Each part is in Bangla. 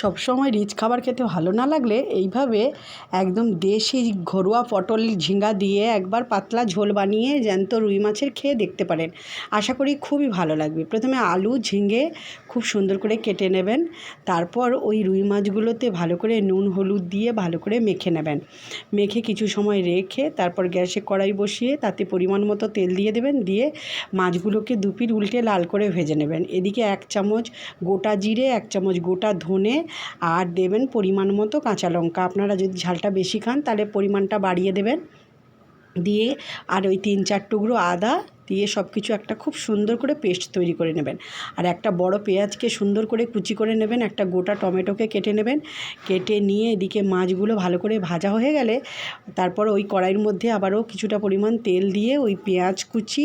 সবসময় রিচ খাবার খেতে ভালো না লাগলে এইভাবে একদম দেশি ঘরোয়া পটল ঝিঙ্গা দিয়ে একবার পাতলা ঝোল বানিয়ে জ্যান্ত রুই মাছের খেয়ে দেখতে পারেন। আশা করি খুবই ভালো লাগবে। প্রথমে আলু ঝিঙে খুব সুন্দর করে কেটে নেবেন। তারপর ওই রুই মাছগুলোতে ভালো করে নুন, হলুদ দিয়ে ভালো করে মেখে নেবেন। মেখে কিছু সময় রেখে তারপর গ্যাসে কড়াই বসিয়ে তাতে পরিমাণ মতো তেল দিয়ে দেবেন। দিয়ে মাছগুলোকে দুপির উল্টে লাল করে ভেজে নেবেন। এদিকে এক চামচ গোটা জিরে, এক চামচ গোটা ধনে আর দেবেন পরিমাণ মতো কাঁচা লঙ্কা। আপনারা যদি ঝালটা বেশি খান, তাহলে পরিমাণটা বাড়িয়ে দেবেন। দিয়ে আর ওই তিন চার টুকরো আদা দিয়ে সব কিছু একটা খুব সুন্দর করে পেস্ট তৈরি করে নেবেন। আর একটা বড় পেঁয়াজকে সুন্দর করে কুচি করে নেবেন, একটা গোটা টমেটোকে কেটে নেবেন। কেটে নিয়ে এদিকে মাছগুলো ভালো করে ভাজা হয়ে গেলে তারপর ওই কড়াইয়ের মধ্যে আবারও কিছুটা পরিমাণ তেল দিয়ে ওই পেঁয়াজ কুচি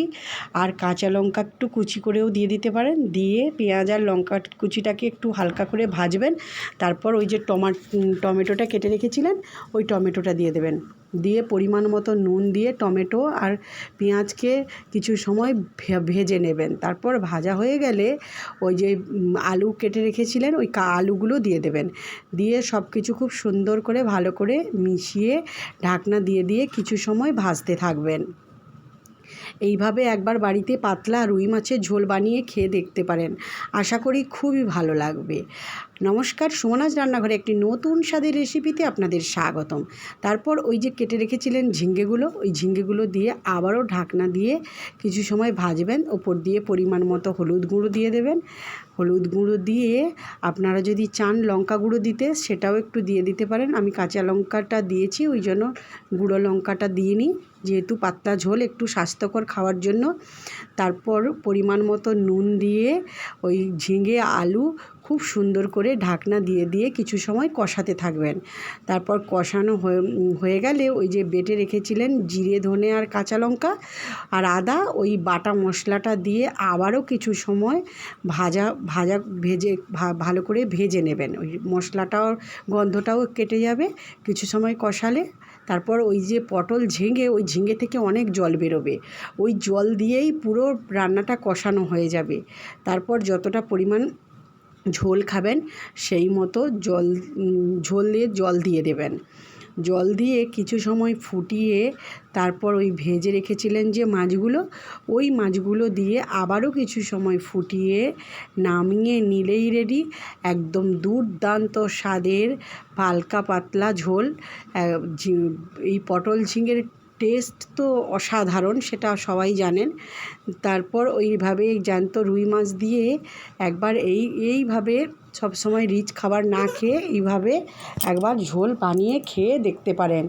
আর কাঁচা লঙ্কা একটু কুচি করেও দিয়ে দিতে পারেন। দিয়ে পেঁয়াজ আর লঙ্কা কুচিটাকে একটু হালকা করে ভাজবেন। তারপর ওই যে টমা টমেটোটা কেটে রেখেছিলেন, ওই টমেটোটা দিয়ে দেবেন। দিয়ে পরিমাণ মতো নুন দিয়ে টমেটো আর পেঁয়াজকে কিছু সময় ভেজে নেবেন। তারপর ভাজা হয়ে গেলে ওই যে আলু কেটে রেখেছিলেন, ওই আলুগুলো দিয়ে দেবেন। দিয়ে সব কিছু খুব সুন্দর করে ভালো করে মিশিয়ে ঢাকনা দিয়ে দিয়ে কিছু সময় ভাজতে থাকবেন। এইভাবে একবার বাড়িতে পাতলা রুই মাছের ঝোল বানিয়ে খেয়ে দেখতে পারেন। আশা করি খুবই ভালো লাগবে। নমস্কার, সুমনাজ রান্নাঘরে একটি নতুন স্বাদের রেসিপিতে আপনাদের স্বাগতম। তারপর ওই যে কেটে রেখেছিলেন ঝিঙ্গেগুলো, ওই ঝিঙ্গেগুলো দিয়ে আবারও ঢাকনা দিয়ে কিছু সময় ভাজবেন। ওপর দিয়ে পরিমাণ মতো হলুদ গুঁড়ো দিয়ে দেবেন। হলুদ গুঁড়ো দিয়ে আপনারা যদি চান লঙ্কা গুঁড়ো দিতে, সেটাও একটু দিয়ে দিতে পারেন। আমি কাঁচা লঙ্কাটা দিয়েছি, ওই জন্য গুঁড়ো লঙ্কাটা দিয়ে নিই। যেহেতু পাতলা ঝোল, একটু স্বাস্থ্যকর খাওয়ার জন্য। তারপর পরিমাণ মতো নুন দিয়ে ওই ঝিঙে, আলু খুব সুন্দর করে ঢাকনা দিয়ে দিয়ে কিছু সময় কষাতে থাকবেন। তারপর কষানো হয়ে গেলে ওই যে বেটে রেখেছিলেন জিরে, ধনে আর কাঁচা লঙ্কা আর আদা, ওই বাটা মশলাটা দিয়ে আবারও কিছু সময় ভাজা ভাজা ভেজে ভালো করে ভেজে নেবেন। ওই মশলাটাও, গন্ধটাও কেটে যাবে। কিছু সময় কষালে তারপর ওই যে পটল ঝিঙে, ওই ঝিঙে থেকে অনেক জল বেরোবে। ওই জল দিয়েই পুরো রান্নাটা কষানো হয়ে যাবে। তারপর যতটা পরিমাণ ঝোল খাবেন, সেই মতো জল ঝোল দিয়ে জল দিয়ে দেবেন। জল দিয়ে কিছু সময় ফুটিয়ে তারপর ওই ভেজে রেখেছিলেন যে মাছগুলো, ওই মাছগুলো দিয়ে আবারও কিছু সময় ফুটিয়ে নামিয়ে নিলেই রেডি একদম দুর্দান্ত স্বাদের হালকা পাতলা ঝোল এই পটল ঝিঙের টেস্ট তো অসাধারণ, সেটা সবাই জানেন। তারপর ওইভাবে জ্যান্ত রুই মাছ দিয়ে একবার এই, এইভাবে সবসময় রিচ খাবার না খেয়ে এইভাবে একবার ঝোল বানিয়ে খেয়ে দেখতে পারেন।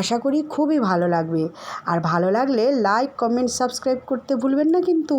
আশা করি খুবই ভালো লাগবে। আর ভালো লাগলে লাইক কমেন্ট সাবস্ক্রাইব করতে ভুলবেন না কিন্তু।